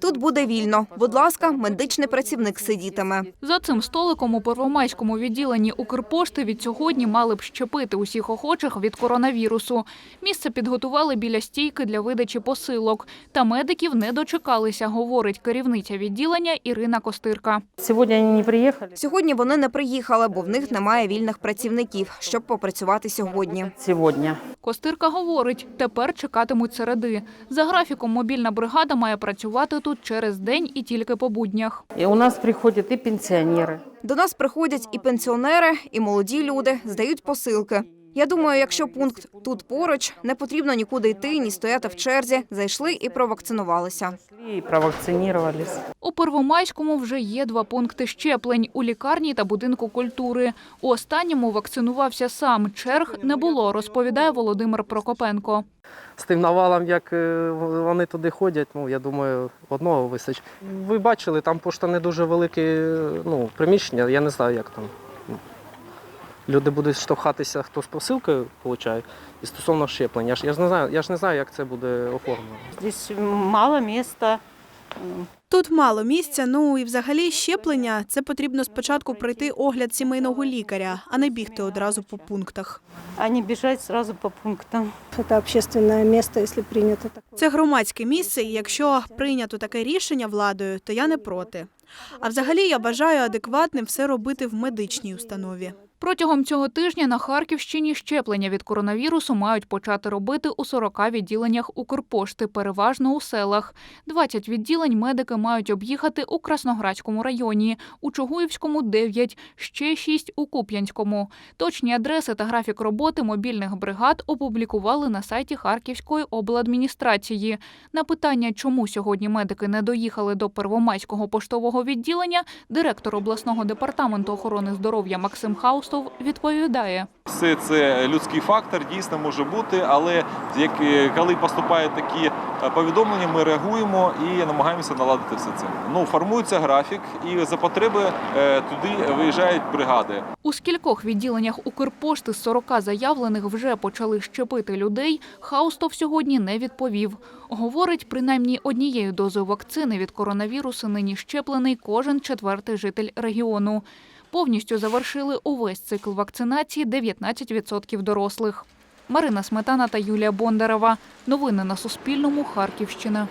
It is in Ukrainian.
Тут буде вільно. Будь ласка, медичний працівник сидітиме. За цим столиком у Первомайському відділенні Укрпошти від сьогодні мали б щепити усіх охочих від коронавірусу. Місце підготували біля стійки для видачі посилок. Та медиків не дочекалися, говорить керівниця відділення Ірина Костирка. сегодня они не приехали. Сьогодні вони не приїхали, бо в них немає вільних працівників, щоб попрацювати сьогодні. Сегодня. Костирка говорить, тепер чекатимуть середи. За графіком мобільна бригада має працювати тут через день і тільки по буднях. І у нас приходять і пенсіонери. До нас приходять і пенсіонери, і молоді люди, здають посилки. Я думаю, якщо пункт тут поруч, не потрібно нікуди йти, ні стояти в черзі. Зайшли і провакцинувалися. У Первомайському вже є два пункти щеплень – у лікарні та будинку культури. У останньому вакцинувався сам. Черг не було, розповідає Володимир Прокопенко. з тим навалом, як е, вони туди ходять, ну я думаю, одного вистачить. Ви бачили, там пошта не дуже велике ну, приміщення, я не знаю, як там. Люди будуть штовхатися, хто з посилкою получає. І стосовно щеплення. Я ж, я ж не знаю, я ж не знаю, як це буде оформлено. Здесь мало места. М, Тут мало місця. Ну і взагалі щеплення це потрібно спочатку пройти огляд сімейного лікаря, а не бігти одразу по пунктах. А не бежать сразу по пунктам. Это общественное место, если принято такое. Це громадське місце, і якщо прийнято таке рішення владою, то я не проти. А взагалі я бажаю адекватним все робити в медичній установі. Протягом цього тижня на Харківщині щеплення від коронавірусу мають почати робити у 40 відділеннях Укрпошти, переважно у селах. 20 відділень медики мають об'їхати у Красноградському районі, у Чугуївському – 9, ще 6 у Куп'янському. Точні адреси та графік роботи мобільних бригад опублікували на сайті Харківської обладміністрації. На питання, чому сьогодні медики не доїхали до Первомайського поштового відділення, директор обласного департаменту охорони здоров'я Максим Хаустов відповідає. Все це людський фактор дійсно може бути, але як е, коли поступають такі е, повідомлення, ми реагуємо і намагаємося наладити все це. Ну формується графік, і за потреби е, туди виїжджають бригади. У скількох відділеннях Укрпошти з 40 заявлених вже почали щепити людей, Хаустов сьогодні не відповів. Говорить, принаймні однією дозою вакцини від коронавірусу нині щеплений кожен четвертий житель регіону. Повністю завершили увесь цикл вакцинації 19% дорослих. Марина Сметана та Юлія Бондарева. Новини на Суспільному. Харківщина.